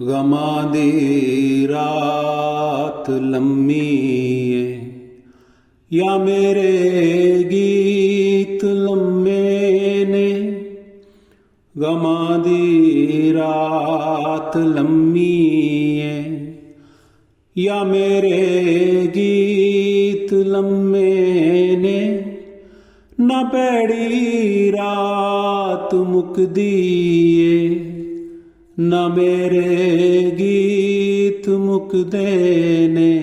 ਗਮਾਂ ਦੀ ਰਾਤ ਲੰਮੀ ਏ। ਜਾਂ ਮੇਰੇ ਗੀਤ ਲੰਮੇ ਨੇ। ਗਮਾਂ ਦੀ ਰਾਤ ਲੰਮੀ ਏ। ਜਾਂ ਮੇਰੇ ਗੀਤ ਲੰਮੇ ਨੇ। ਨਾ ਪੈੜੀ ਰਾਤ ਮੁਕਦੀ ਏ। ਨਾ ਮੇਰੇ ਗੀਤ ਮੁਕਦੇ ਨੇ।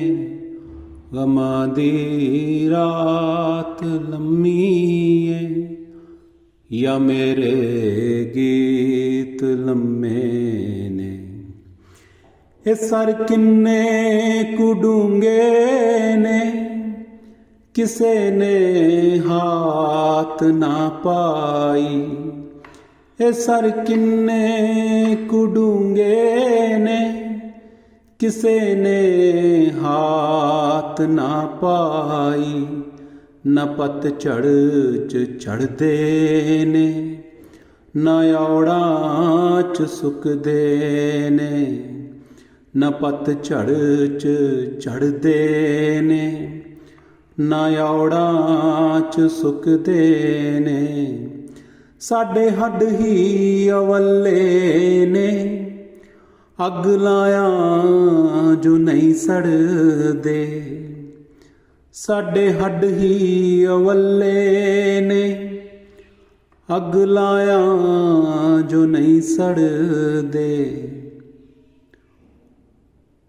ਗਮਾਂ ਦੀ ਰਾਤ ਲੰਮੀ ਏ। ਜਾਂ ਮੇਰੇ ਗੀਤ ਲੰਮੇ ਨੇ। ਇਹ ਸਰ ਕਿੰਨੇ ਕੁਡੂੰਗੇ ਨੇ। ਕਿਸੇ ਨੇ ਹਾਥ ਨਾ ਪਾਈ। ਇਹ ਸਰ ਕਿੰਨੇ ਕੁਡੂੰਗੇ ਨੇ? ਕਿਸੇ ਨੇ ਹਾਥ ਨਾ ਪਾਈ, ਨਾ ਪਤ ਝੜ ਚ ਚੜਦੇ ਨੇ, ਨਾ ਔੜਾਂ ਚ ਸੁੱਕਦੇ ਨੇ, ਨਾ ਪਤ ਝੜ ਚ ਚੜਦੇ ਨੇ, ਨਾ ਔੜਾਂ ਚ ਸੁੱਕਦੇ ਨੇ। ਸਾਡੇ ਹੱਡ ਹੀ ਅਵੱਲੇ ਨੇ। ਅੱਗ ਲਾਇਆ ਜੋ ਨਹੀਂ ਸੜਦੇ। ਸਾਡੇ ਹੱਡ ਹੀ ਅਵੱਲੇ ਨੇ। ਅੱਗ ਲਾਇਆ ਜੋ ਨਹੀਂ ਸੜਦੇ।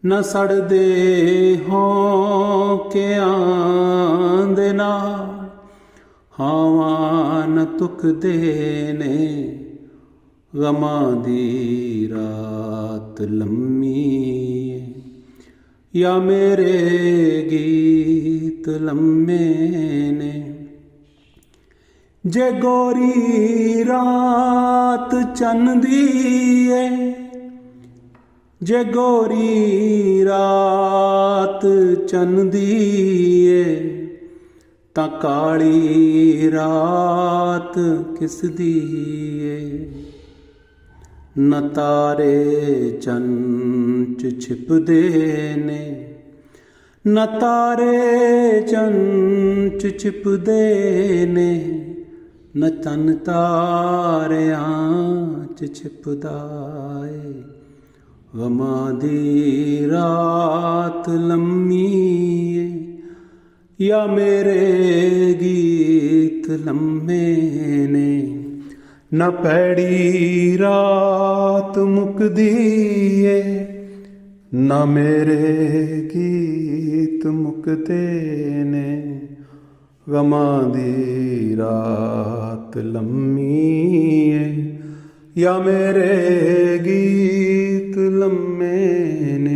ਨਾ ਸੜਦੇ ਹੋ ਕੇ ਆਂਦੇ ਨਾਲ ਹਵਾ ਨ ਤੁਕਦੇ ਨੇ। ਗਮਾਂ ਦੀ ਰਾਤ ਲੰਮੀ ਏ। ਜਾਂ ਮੇਰੇ ਗੀਤ ਲੰਮੇ ਨੇ। ਜੇ ਗੋਰੀ ਰਾਤ ਚੰਦੀ ਏ। ਜੇ ਗੋਰੀ ਰਾਤ ਚੰਦੀ ਏ। ਤਾਂ ਕਾਲੀ ਰਾਤ ਕਿਸ ਦੀ ਏ ਨ ਤਾਰੇ ਚੰਚ ਛਿਪਦੇ ਨੇ। ਨ ਚੰਚ ਛਿਪਦੇ ਨੇ। ਨ ਤਨ ਤਾਰਿਆਂ ਚ ਛਿਪਦਾ ਏ। ਗਮਾਂ ਦੀ ਰਾਤ ਲੰਮੀ ਜਾਂ ਮੇਰੇ ਗੀਤ ਲੰਮੇ ਨੇ? ਨਾ ਪੈੜੀ ਰਾਤ ਮੁਕਦੀ ਏ, ਨਾ ਮੇਰੇ ਗੀਤ ਮੁਕਦੇ ਨੇ। ਗਮਾਂ ਦੀ ਰਾਤ ਲੰਮੀ ਏ, ਜਾਂ ਮੇਰੇ ਗੀਤ ਲੰਮੇ ਨੇ?